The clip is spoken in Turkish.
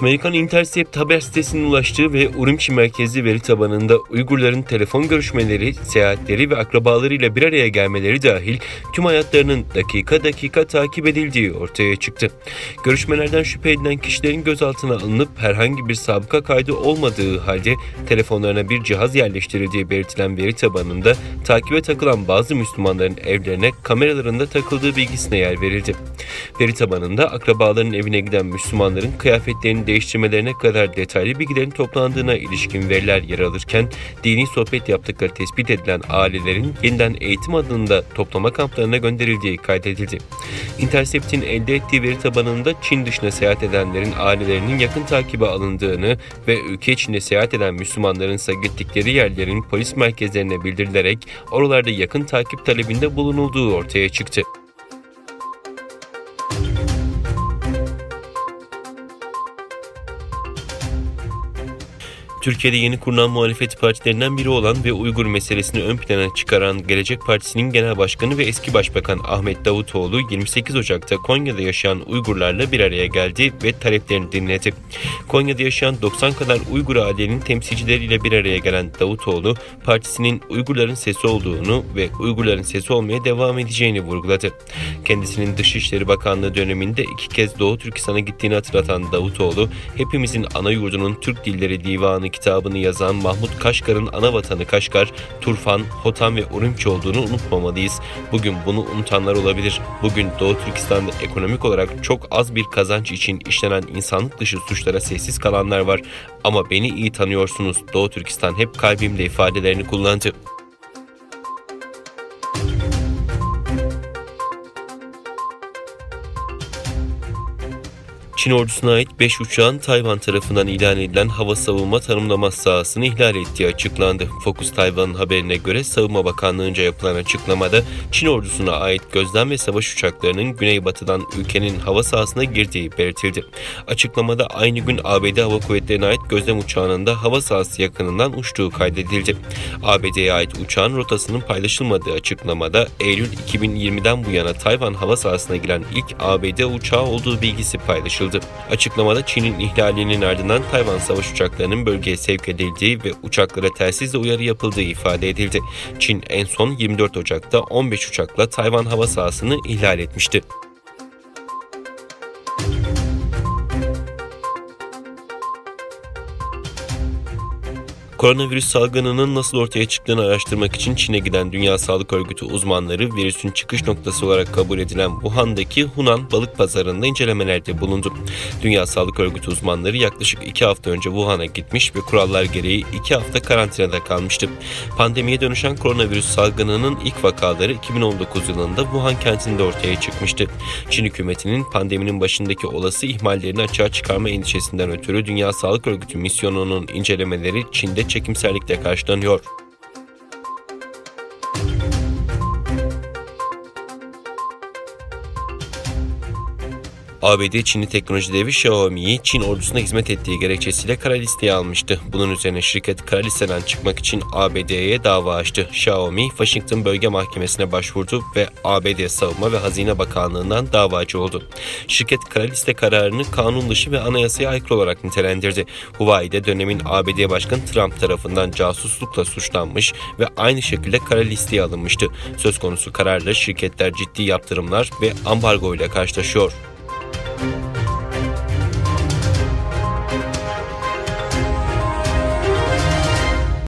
Amerikan Intercept haber sitesinin ulaştığı ve Urumqi merkezli veri tabanında Uygurların telefon görüşmeleri, seyahatleri ve akrabalarıyla bir araya gelmeleri dahil tüm hayatlarının dakika dakika takip edildiği ortaya çıktı. Görüşmelerden şüphe edilen kişilerin gözaltına alınıp herhangi bir sabıka kaydı olmadığı halde telefonlarına bir cihaz yerleştirildiği belirtilen veri tabanında takibe takılan bazı Müslümanların evlerine kameralarında takıldığı bilgisine yer verildi. Veri tabanında akrabaların evine giden Müslümanların kıyafetlerini değiştirmelerine kadar detaylı bilgilerin toplandığına ilişkin veriler yer alırken dini sohbet yaptıkları tespit edilen ailelerin yeniden eğitim adında toplama kamplarına gönderildiği kaydedildi. Intercept'in elde ettiği veri tabanında Çin dışına seyahat edenlerin ailelerinin yakın takibe alındığını ve ülke içinde seyahat eden Müslümanların ise gittikleri yerlerin polis merkezlerine bildirilerek oralarda yakın takip talebinde bulunulduğu ortaya çıktı. Türkiye'de yeni kurulan muhalefet partilerinden biri olan ve Uygur meselesini ön plana çıkaran Gelecek Partisi'nin genel başkanı ve eski başbakan Ahmet Davutoğlu 28 Ocak'ta Konya'da yaşayan Uygurlarla bir araya geldi ve taleplerini dinledi. Konya'da yaşayan 90 kadar Uygur ailenin temsilcileriyle bir araya gelen Davutoğlu, partisinin Uygurların sesi olduğunu ve Uygurların sesi olmaya devam edeceğini vurguladı. Kendisinin Dışişleri Bakanlığı döneminde iki kez Doğu Türkistan'a gittiğini hatırlatan Davutoğlu, hepimizin ana yurdunun Türk Dilleri Divanı kitabını yazan Mahmut Kaşgar'ın ana vatanı Kaşgar, Turfan, Hotan ve Urumqi olduğunu unutmamalıyız. Bugün bunu unutanlar olabilir. Bugün Doğu Türkistan'da ekonomik olarak çok az bir kazanç için işlenen insanlık dışı suçlara sessiz kalanlar var. Ama beni iyi tanıyorsunuz. Doğu Türkistan hep kalbimde ifadelerini kullandı. Çin ordusuna ait 5 uçağın Tayvan tarafından ilan edilen hava savunma tanımlama sahasını ihlal ettiği açıklandı. Focus Tayvan'ın haberine göre Savunma Bakanlığı'nca yapılan açıklamada Çin ordusuna ait gözlem ve savaş uçaklarının güneybatıdan ülkenin hava sahasına girdiği belirtildi. Açıklamada aynı gün ABD Hava Kuvvetleri'ne ait gözlem uçağının da hava sahası yakınından uçtuğu kaydedildi. ABD'ye ait uçağın rotasının paylaşılmadığı açıklamada Eylül 2020'den bu yana Tayvan hava sahasına giren ilk ABD uçağı olduğu bilgisi paylaşıldı. Açıklamada Çin'in ihlalinin ardından Tayvan savaş uçaklarının bölgeye sevk edildiği ve uçaklara telsizle uyarı yapıldığı ifade edildi. Çin en son 24 Ocak'ta 15 uçakla Tayvan hava sahasını ihlal etmişti. Koronavirüs salgınının nasıl ortaya çıktığını araştırmak için Çin'e giden Dünya Sağlık Örgütü uzmanları virüsün çıkış noktası olarak kabul edilen Wuhan'daki Hunan balık pazarında incelemelerde bulundu. Dünya Sağlık Örgütü uzmanları yaklaşık 2 hafta önce Wuhan'a gitmiş ve kurallar gereği 2 hafta karantinada kalmıştı. Pandemiye dönüşen koronavirüs salgınının ilk vakaları 2019 yılında Wuhan kentinde ortaya çıkmıştı. Çin hükümetinin pandeminin başındaki olası ihmallerini açığa çıkarma endişesinden ötürü Dünya Sağlık Örgütü misyonunun incelemeleri Çin'de çekimserlikle karşılanıyor. ABD Çinli teknoloji devi Xiaomi'yi Çin ordusuna hizmet ettiği gerekçesiyle kara listeye almıştı. Bunun üzerine şirket kara listeden çıkmak için ABD'ye dava açtı. Xiaomi, Washington Bölge Mahkemesi'ne başvurdu ve ABD Savunma ve Hazine Bakanlığı'ndan davacı oldu. Şirket kara liste kararını kanun dışı ve anayasaya aykırı olarak nitelendirdi. Huawei'de dönemin ABD Başkanı Trump tarafından casuslukla suçlanmış ve aynı şekilde kara listeye alınmıştı. Söz konusu kararla şirketler ciddi yaptırımlar ve ambargo ile karşılaşıyor.